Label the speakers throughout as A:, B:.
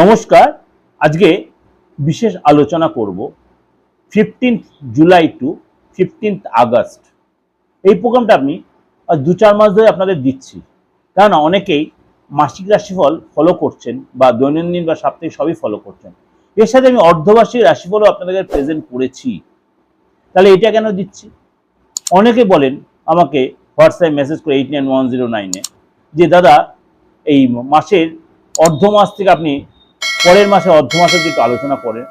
A: নমস্কার, আজকে বিশেষ আলোচনা করব fifteenth July to fifteenth August এই প্রোগ্রামটা আমি দু চার মাস ধরে আপনাদের দিচ্ছি। কেননা অনেকেই মাসিক রাশিফল ফলো করছেন বা দৈনন্দিন বা সাপ্তাহিক সবই ফলো করছেন। এর সাথে আমি অর্ধবার্ষিক রাশিফলও আপনাদের প্রেজেন্ট করেছি। তাহলে এটা কেন দিচ্ছি? অনেকে বলেন, আমাকে হোয়াটসঅ্যাপ মেসেজ করে এইট নাইন ওয়ান জিরো নাইনে যে, দাদা, এই মাসের অর্ধ মাস থেকে আপনি পরের মাসে, অর্ধ মাসের একটু আলোচনা করেন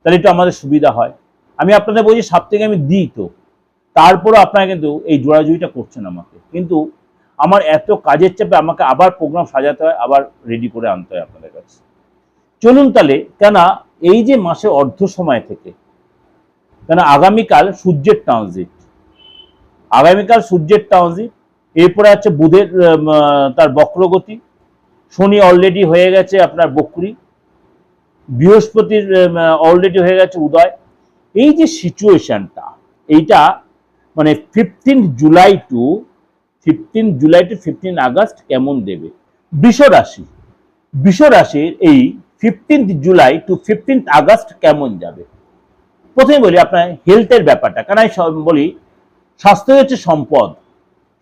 A: তাহলে একটু আমাদের সুবিধা হয়। আমি আপনাদের বলছি, সাত থেকে আমি দিই তো। তারপরও আপনারা কিন্তু এই জোড়াজুড়িটা করছেন আমাকে। কিন্তু আমার এত কাজের চাপে আমাকে আবার প্রোগ্রাম সাজাতে হয়, আবার রেডি করে আনতে হয় আপনাদের কাছে। চলুন তাহলে কেন এই যে মাসে অর্ধ সময় থেকে কেন আগামীকাল সূর্যের ট্রানজিট আগামীকাল সূর্যের ট্রানজিট এরপরে আছে বুধের তার বক্রগতি। শনি অলরেডি হয়ে গেছে আপনার বকরি। বৃহস্পতির অলরেডি হয়ে গেছে উদয়। এই যে সিচুয়েশনটা এইটা মানে fifteen July to fifteen July to fifteen August কেমন দেবে? বৃষ রাশি এই fifteenth July to fifteenth August কেমন যাবে? প্রথমে বলি আপনার হেলথের ব্যাপারটা। কারণ আমি সব বলি? স্বাস্থ্য হচ্ছে সম্পদ।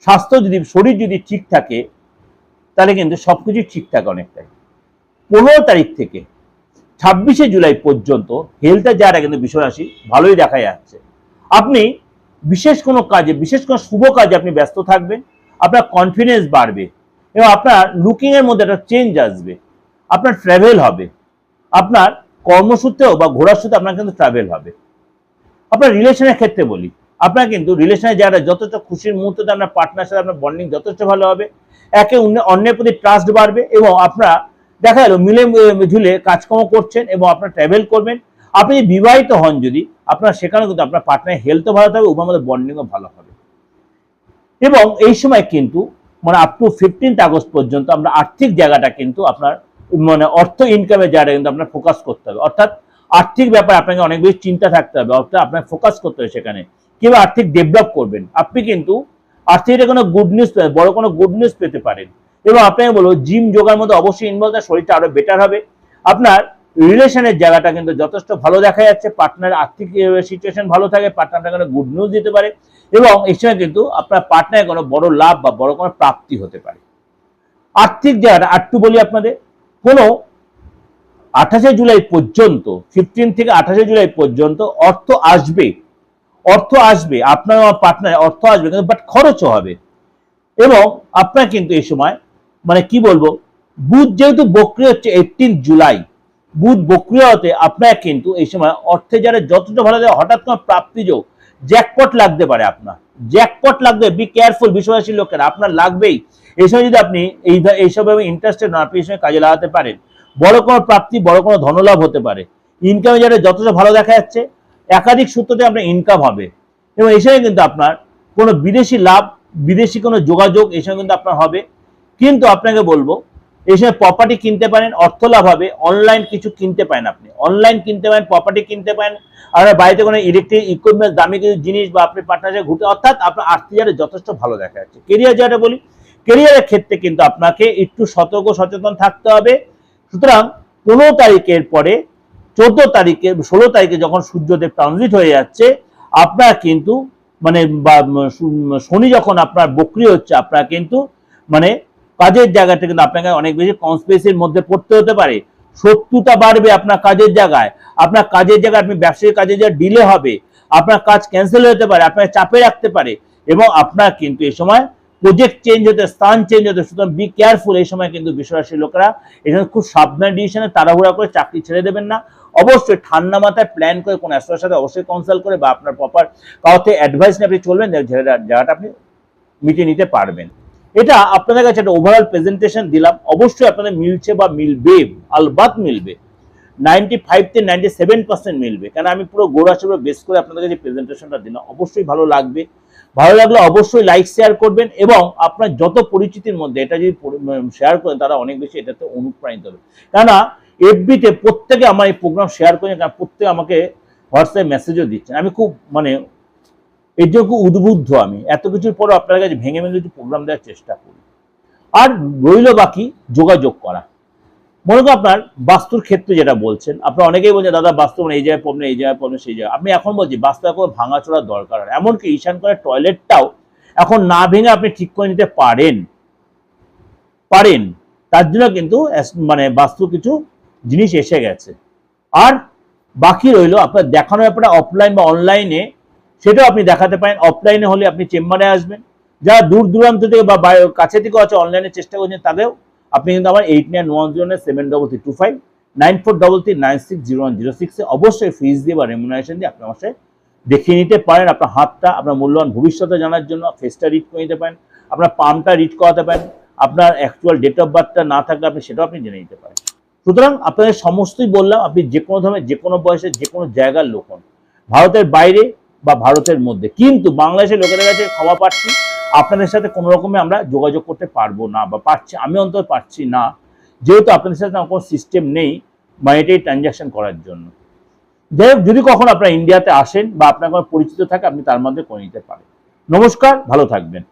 A: স্বাস্থ্য যদি, শরীর যদি ঠিক থাকে, তাহলে কিন্তু সবকিছু ঠিক থাকে অনেকটাই। পনেরো তারিখ থেকে ছাব্বিশে জুলাই পর্যন্ত হেলথের যারা কিন্তু বিষয়রাশি ভালোই দেখা যাচ্ছে। আপনি বিশেষ কোনো কাজে, বিশেষ কোনো শুভ কাজে আপনি ব্যস্ত থাকবেন, আপনার কনফিডেন্স বাড়বে এবং আপনার লুকিংয়ের মধ্যে একটা চেঞ্জ আসবে, আপনার ট্রাভেল হবে, আপনার কর্মসূত্রেও বা ঘোরার সূত্রে আপনার কিন্তু ট্রাভেল হবে। আপনার রিলেশনের ক্ষেত্রে বলি, আপনার কিন্তু রিলেশনে যারা যথেষ্ট খুশির মুহূর্তে আপনার পার্টনার সাথে আপনার বন্ডিং যথেষ্ট ভালো হবে, একে অন্য- অন্যের প্রতি ট্রাস্ট বাড়বে এবং আপনারা দেখা গেল, মিলে ঝুলে কাজকর্ম করছেন এবং আপনার ট্রাভেল করবেন। আপনি যদি বিবাহিত হন যদি, আপনার সেখানে কিন্তু আপনার পার্টনার হেলথও ভালো থাকবে, উভয়ের মধ্যে বন্ডিংও ভালো হবে। এবং এই সময় কিন্তু মানে আপ টু ফিফটিন্থ আগস্ট পর্যন্ত আমরা আর্থিক জায়গাটা কিন্তু আপনার মানে অর্থ ইনকামের জায়গাটা কিন্তু আপনার ফোকাস করতে হবে। অর্থাৎ আর্থিক ব্যাপারে আপনাকে অনেক বেশি চিন্তা থাকতে হবে, অর্থাৎ আপনাকে ফোকাস করতে হবে সেখানে। কীভাবে আর্থিক ডেভেলপ করবেন। আপনি কিন্তু আর্থিক কোনো গুড নিউজ বড় কোনো গুড নিউজ পেতে পারেন। এবং আপনাকে বলব জিম যোগার মধ্যে অবশ্যই ইনভলভ থাকে শরীরটা আরও বেটার হবে। আপনার রিলেশনের জায়গাটা কিন্তু যথেষ্ট ভালো দেখা যাচ্ছে পার্টনার আর্থিক সিচুয়েশন ভালো থাকে পার্টনারটা কোনো গুড নিউজ দিতে পারে এবং এই সময় কিন্তু আপনার পার্টনারের কোনো বড় লাভ বা বড় কোনো প্রাপ্তি হতে পারে। আর্থিক জায়গাটা আটটু বলি আপনাদের, কোনো আঠাশে জুলাই পর্যন্ত ফিফটিন থেকে আঠাশে জুলাই পর্যন্ত অর্থ আসবে অর্থ আসবে, আপনার পার্টনার অর্থ আসবে কিন্তু বাট খরচও হবে। এবং আপনার কিন্তু এই সময় মানে কি বলব? বুধ যেহেতু বক্রি হচ্ছে এইটিন জুলাই বুধ বক্রিয় হতে আপনার কিন্তু এই সময় অর্থে যারা যতটা ভালো দেয়, হঠাৎ কোনো প্রাপ্তি যোগ জ্যাকপট লাগতে পারে আপনার। জ্যাকপট লাগবে বি কেয়ারফুল বিশ্বাসী লোকেরা, আপনার লাগবেই। এই সময় যদি আপনি এই এইসবে ইন্টারেস্টেড না আপনি এই সময় কাজে লাগাতে পারেন, বড় কোনো প্রাপ্তি, বড় কোনো ধনলাভ হতে পারে। ইনকামে যারা যথেষ্ট ভালো দেখা যাচ্ছে, একাধিক সূত্রতে আপনার ইনকাম হবে। এবং এই সময় কিন্তু আপনার কোনো বিদেশি লাভ, বিদেশি কোনো যোগাযোগ এই সময় কিন্তু আপনার হবে। কিন্তু আপনাকে বলব, এই সময় প্রপার্টি কিনতে পারেন, অর্থ লাভ হবে অনলাইন কিছু কিনতে পারেন আপনি। অনলাইন কিনতে পারেন প্রপার্টি কিনতে পারেন আপনার বাড়িতে কোনো ইলেকট্রিক ইকুইপমেন্ট দামি কিছু জিনিস বা আপনি পার্টনার ঘুরতে, অর্থাৎ আপনার আর্থিক জায়গায় যথেষ্ট ভালো দেখা যাচ্ছে। কেরিয়ার যেটা বলি কেরিয়ারের ক্ষেত্রে কিন্তু আপনাকে একটু সতর্ক, সচেতন থাকতে হবে। সুতরাং পনেরো তারিখের পরে, চোদ্দ তারিখে, ষোলো তারিখে যখন সূর্যদেব ট্রানজিট হয়ে যাচ্ছে, আপনার কিন্তু মানে শনি যখন আপনার বক্রি হচ্ছে, আপনার কিন্তু মানে কাজের জায়গাটা কিন্তু আপনাকে অনেক বেশি কনস্পেসির মধ্যে পড়তে হতে পারে। শত্রুতা বাড়বে আপনার কাজের জায়গায়। আপনার কাজের জায়গায় আপনি ব্যবসায়িক কাজে যা ডিলে হবে, আপনার কাজ ক্যান্সেল হতে পারে আপনার চাপে রাখতে পারে এবং আপনার কিন্তু এই সময় প্রজেক্ট চেঞ্জ হতে, স্থান চেঞ্জ হতে, সুতরাং বি কেয়ারফুল এই সময় কিন্তু বিশ্বরাশির লোকেরা এখানে খুব সাবধান ডিসিশনে তাড়াহুড়া করে চাকরি ছেড়ে দেবেন না। অবশ্যই ঠান্ডা মাথায় প্ল্যান করে কোনো অ্যাস্ট্রোর সাথে অবশ্যই কনসাল্ট করে বা আপনার প্রপার কাউকে অ্যাডভাইস নিয়ে আপনি চলবেন জায়গাটা আপনি মিটিয়ে নিতে পারবেন। এটা আপনাদের কাছে একটা ওভারঅল প্রেজেন্টেশন দিলাম। অবশ্যই আপনাদের মিলছে বা মিলবে, আলবাত মিলবে। নাইনটি ফাইভ থেকে নাইনটি সেভেন পার্সেন্ট মিলবে। কারণ আমি পুরো গোড়া সবে বেস করে আপনাদের কাছে প্রেজেন্টেশনটা দিলাম। অবশ্যই ভালো লাগবে। ভালো লাগলে অবশ্যই লাইক শেয়ার করবেন এবং আপনার যত পরিচিতির মধ্যে এটা যদি শেয়ার করেন, তারা অনেক বেশি এটাতে অনুপ্রাণিত হবে। কেননা এফবিতে প্রত্যেকে আমার এই প্রোগ্রাম শেয়ার করেন, কারণ প্রত্যেকে আমাকে হোয়াটসঅ্যাপ মেসেজও দিচ্ছেন। আমি খুব মানে খুব উদ্বুদ্ধ আমি। এত কিছুর পরও আপনার কাছে ভেঙে ভেঙে কিছু প্রোগ্রাম দেওয়ার চেষ্টা করি। আর রইল বাকি যোগাযোগ করা। মনে করুন আপনার বাস্তুর ক্ষেত্রে যেটা বলছেন, আপনার অনেকেই বলছেন, দাদা বাস্তু মানে এই জায়গায় প্রবলেম এই জায়গায় প্রবলেম সেই জায়গায় আপনি এখন বলছি বাস্তু এখন ভাঙাচোরা দরকার হয়। এমনকি ঈশান করে টয়লেটটাও এখন না ভেঙে আপনি ঠিক করে নিতে পারেন। পারেন। তার জন্য কিন্তু মানে বাস্তু কিছু জিনিস এসে গেছে। আর বাকি রইল আপনার দেখানো ব্যাপারটা অফলাইন বা অনলাইনে সেটাও আপনি দেখাতে পারেন। অফলাইনে হলে আপনি চেম্বারে আসবেন। যারা দূর দূরান্ত থেকে বা কাছে থেকে আছে অনলাইনে চেষ্টা করছেন তাদেরও আপনি কিন্তু আমার eight nine one zero nine seven double three two five nine four double three nine six zero one zero সিক্সে অবশ্যই ফিজ দিয়ে বা রেমুনারেশন দিয়ে আপনি আমার সাথে দেখিয়ে নিতে পারেন। আপনার হাতটা, আপনার মূল্যবান ভবিষ্যতে জানার জন্য ফেসটা রিড করে নিতে পারেন। আপনার পামটা রিড করাতে পারেন। আপনার অ্যাকচুয়াল ডেট অফ বার্থটা না থাকলে আপনি সেটাও আপনি জেনে নিতে পারেন। সুতরাং আপনাদের সমস্তই বললাম, আপনি যে কোনো ধরনের যে কোনো বয়সে যে কোনো জায়গার লোক হন। ভারতের বাইরে বা ভারতের মধ্যে। কিন্তু বাংলাদেশের লোকেদের কাছে ক্ষমা পাচ্ছি আপনাদের সাথে কোনো রকমে আমরা যোগাযোগ করতে পারব না বা পারছি, আমি অন্তত পারছি না। যেহেতু আপনাদের সাথে কোনো সিস্টেম নেই মানিটারি ট্রানজ্যাকশন করার জন্য। যাই হোক, যদি কখনো আপনারা ইন্ডিয়াতে আসেন বা আপনার কোনো পরিচিত থাকে, আপনি তার মধ্যে করে নিতে পারেন। নমস্কার, ভালো থাকবেন।